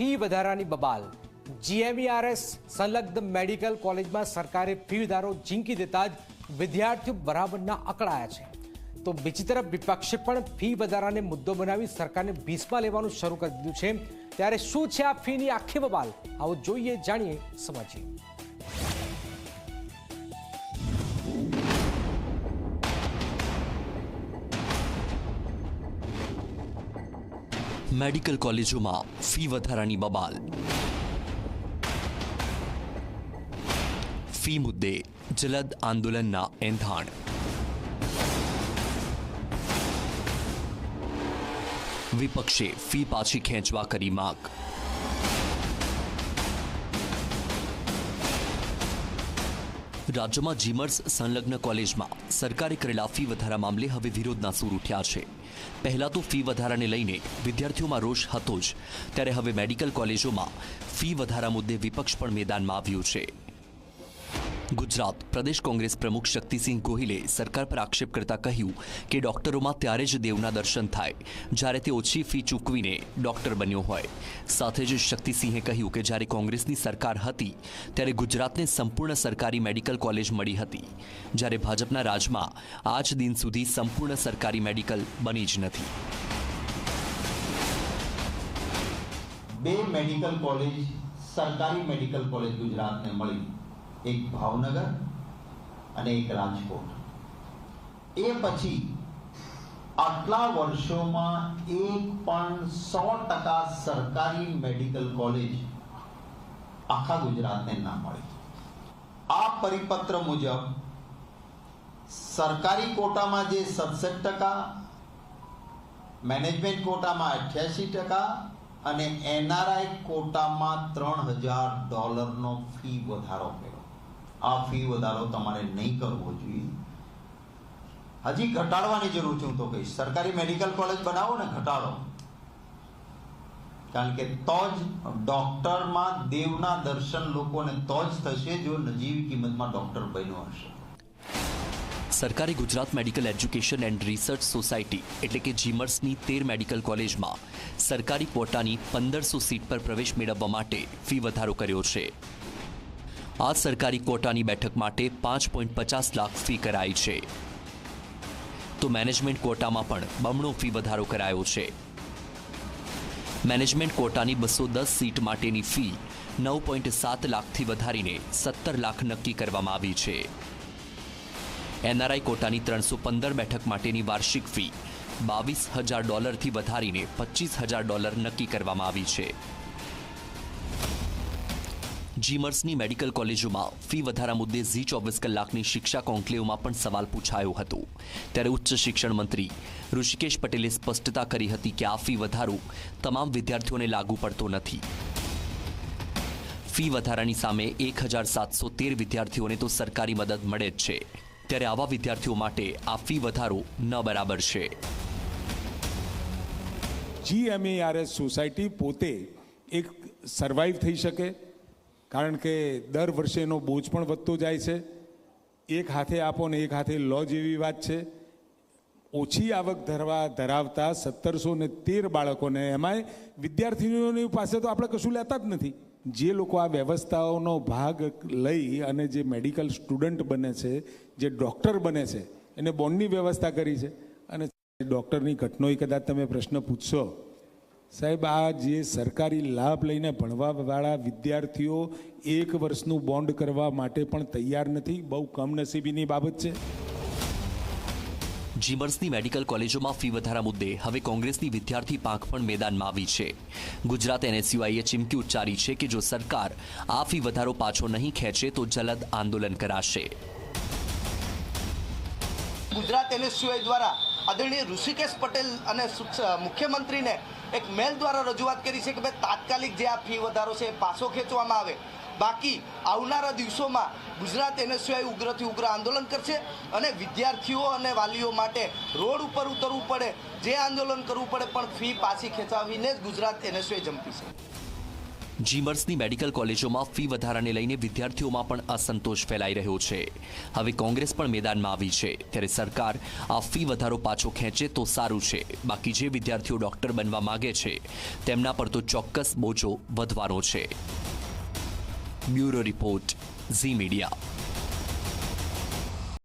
Fee વધારાની બબાલ. GMERS સંલગ્ન મેડિકલ કોલેજમાં સરકારે ફી વધારો ઝીંકી દેતા જ વિદ્યાર્થીઓ બરાબરના અકળાયા છે. તો બીજી તરફ વિપક્ષે પણ ફી વધારાને મુદ્દો બનાવી સરકારને ભીસમાં લેવાનું શરૂ કરી દીધું છે. ત્યારે શું છે આ ફીની આખી બબાલ? આવો જોઈએ, જાણીએ સમજીએ મેડિકલ કોલેજોમાં ફી વધારાની બબાલ. ફી મુદ્દે જલદ આંદોલનના એંધાણ. વિપક્ષે ફી પાછી ખેંચવા કરી માગ. રાજ્યમાં જીમર્સ સંલગ્ન કોલેજમાં સરકારે કરેલા ફી વધારા મામલે હવે વિરોધના સૂર ઉઠ્યા છે. પહેલા તો ફી વધારાને લઈને વિદ્યાર્થીઓમાં રોષ હતો જ. ત્યારે હવે મેડિકલ કોલેજોમાં ફી વધારા મુદ્દે વિપક્ષ પણ મેદાનમાં આવ્યું છે. ગુજરાત પ્રદેશ કોંગ્રેસ પ્રમુખ શક્તિસિંહ ગોહિલે સરકાર પર આક્ષેપ કરતા કહ્યું કે ડોક્ટરોમાં ત્યારે જ દેવના દર્શન થાય, જ્યારે તે ઓછી ફી ચૂકવીને ડોક્ટર બન્યો હોય. સાથે જ શક્તિસિંહે કહ્યું કે જ્યારે કોંગ્રેસની સરકાર હતી, ત્યારે ગુજરાતને સંપૂર્ણ સરકારી મેડિકલ કોલેજ મળી હતી. જ્યારે ભાજપના રાજમાં, આજ દિન સુધી સંપૂર્ણ સરકારી મેડિકલ બની જ નથી. બે મેડિકલ કોલેજ સરકારી મેડિકલ કોલેજ ગુજરાતને મળી. એક ભાવનગર અને એક રાજકોટ. એ પછી આટલા વર્ષોમાં એક પણ સો ટકા સરકારી મેડિકલ કોલેજ આખા ગુજરાતને ના મળી. આ પરિપત્ર મુજબ સરકારી કોટામાં જે સડસઠ ટકા, મેનેજમેન્ટ કોટામાં અઠ્યાસી ટકા અને એનઆરઆઈ કોટામાં ત્રણ હજાર ડોલરનો ફી વધારો કર્યો. આ ફી વધારો તમારે નહીં કરવો જોઈએ. હજી ઘટાડવાની જરૂર છે, હું તો કહીશ. સરકારી મેડિકલ કોલેજ બનાવો ને, ઘટાડો. કારણ કે તો જ ડોક્ટરમાં દેવના દર્શન લોકોને તો જ થશે જો નજીવી કિંમતમાં ડોક્ટર બન્યો હશે. સરકારે Gujarat medical education and research society, એટલે કે જીમર્સની તેર મેડિકલ કોલેજમાં સરકારી ક્વોટાની પંદરસો સીટ પર પ્રવેશ મેળવવા માટે ફી વધારો કર્યો છે. આ સરકારી કોટાની બેઠક માટે પાંચ પોઈન્ટ પચાસ લાખ ફી કરાઈ છે. તો મેનેજમેન્ટ કોટામાં પણ બમણો ફી વધારો કરાયો છે. મેનેજમેન્ટ કોટાની બસો દસ સીટ માટેની ફી નવ પોઈન્ટ સાત લાખથી વધારીને સત્તર લાખ નક્કી કરવામાં આવી છે. એનઆરઆઈ કોટાની ત્રણસો પંદર બેઠક માટેની વાર્ષિક ફી બાવીસ હજાર ડોલરથી વધારીને પચીસ હજાર ડોલર નક્કી કરવામાં આવી છે. જીમર્સની મેડિકલ કોલેજોમાં ફી વધારા મુદ્દે ઝી ચોવીસ કલાકની શિક્ષા કોન્ક્લેવમાં પણ સવાલ પૂછાયો હતો. ત્યારે ઉચ્ચ શિક્ષણ મંત્રી ઋષિકેશ પટેલે સ્પષ્ટતા કરી હતી કે આ ફી વધારો તમામ વિદ્યાર્થીઓને લાગુ પડતો નથી. ફી વધારાની સામે એક હજાર સાતસો તેર વિદ્યાર્થીઓને તો સરકારી મદદ મળે જ છે. ત્યારે આવા વિદ્યાર્થીઓ માટે આ ફી વધારો ન બરાબર છે. જીએમએઆરએસ સોસાયટી પોતે એક સર્વાઈવ થઈ શકે. કારણ કે દર વર્ષે એનો બોજ પણ વધતો જાય છે. એક હાથે આપો ને એક હાથે લો જેવી વાત છે. ઓછી આવક ધરવા ધરાવતા સત્તરસો ને તેર બાળકોને એમાંય વિદ્યાર્થીઓની પાસે તો આપણે કશું લેતા જ નથી. જે લોકો આ વ્યવસ્થાઓનો ભાગ લઈ અને જે મેડિકલ સ્ટુડન્ટ બને છે, જે ડૉક્ટર બને છે, એને બોન્ડની વ્યવસ્થા કરી છે. અને ડૉક્ટરની ઘટનો કદાચ તમે પ્રશ્ન પૂછશો. સાહેબ આ જે સરકારી લાભ લઈને ભણવાવાળા વિદ્યાર્થીઓ એક વર્ષનું બોન્ડ કરવા માટે પણ તૈયાર નથી બહુ કમનસીબીની બાબત છે. જીમર્સની મેડિકલ કોલેજોમાં ફી વધારા મુદ્દે હવે કોંગ્રેસની વિદ્યાર્થી પાંખ પણ મેદાનમાં આવી છે. ગુજરાત એનએસયુઆઈએ ચીમકી ઉચ્ચારી છે કે જો સરકાર આ ફી વધારો પાછો નહીં ખેંચે તો જલદ આંદોલન કરાશે. ગુજરાત એનએસયુઆઈ દ્વારા આદરણીય ઋષિકેશ પટેલ અને મુખ્યમંત્રીને એક મેલ દ્વારા રજૂઆત કરી છે કે ભાઈ તાત્કાલિક જે આ ફી વધારો છે એ પાછો ખેંચવામાં આવે. બાકી આવનારા દિવસોમાં ગુજરાત એનએસયુઆઈ ઉગ્રથી ઉગ્ર આંદોલન કરશે અને વિદ્યાર્થીઓ અને વાલીઓ માટે રોડ ઉપર ઉતરવું પડે, જે આંદોલન કરવું પડે, પણ ફી પાછી ખેંચાવીને જ ગુજરાત એનએસયુઆઈ જંપી છે. જીમર્સની મેડિકલ કોલેજોમાં ફી વધારાને લઈને વિદ્યાર્થીઓમાં પણ અસંતોષ ફેલાઈ રહ્યો છે. હવે કોંગ્રેસ પણ મેદાનમાં આવી છે. ત્યારે સરકાર આ ફી વધારો પાછો ખેંચે તો સારું છે. બાકી જે વિદ્યાર્થીઓ ડોક્ટર બનવા માંગે છે, તેમના પર તો ચોક્કસ બોજો વધવાનો છે. Bureau report, Zee Media.